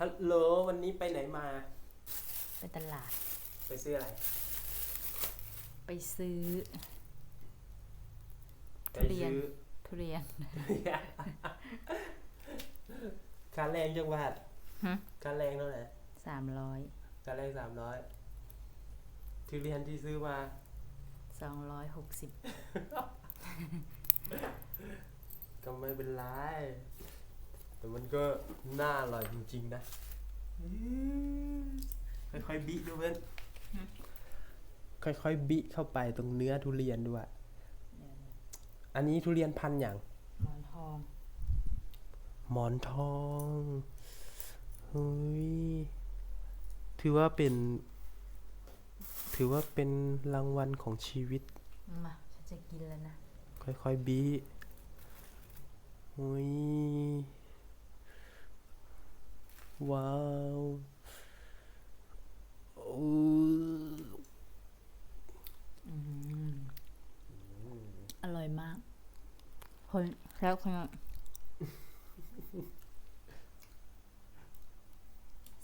ฮัลโหลวันนี้ไปไหนมา ไปตลาด ไปซื้ออะไร ไปซื้อไปทุเรียนซื้อทุเรียน ค่าแรงจังหวัดฮะค่าแรงเท่าไหร่สามร้อยค่าแรงสามร้อยทุเรียนที่ซื้อมาสองร้อยหกสิบก็ไม่เป็นไร แต่มันก็น่าอร่อยจริงๆนะอืมค่อยๆบิดูเพื่อนค่อยๆบิเข้าไปตรงเนื้อทุเรียนด้วย อันนี้ทุเรียนพันธุ์อย่าง หมอนทอง หมอนทองเฮ้ยถือว่าเป็น ถือว่าเป็นรางวัลของชีวิต มา ฉันจะกินแล้วนะ ค่อยๆบีเฮ้ย ว้าวอู้อืมอร่อยมาก คนแล้วคน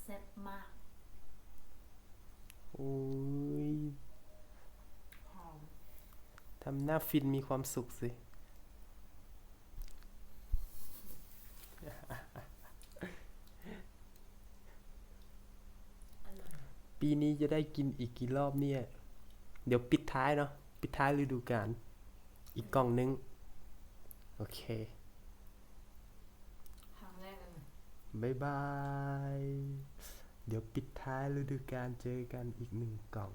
แซ่บมาก โอ้ยหอมทำหน้าฟินมีความสุขสิ อร่อย ปีนี้จะได้กินอีกกี่รอบเนี่ย เดี๋ยวปิดท้ายเนาะ ปิดท้ายฤดูกาล อีกกล่องนึง โอเคครั้งแรกเลยบ๊ายบาย เดี๋ยวปิดท้ายฤดูกาลเจอกันอีกหนึ่งกล่อง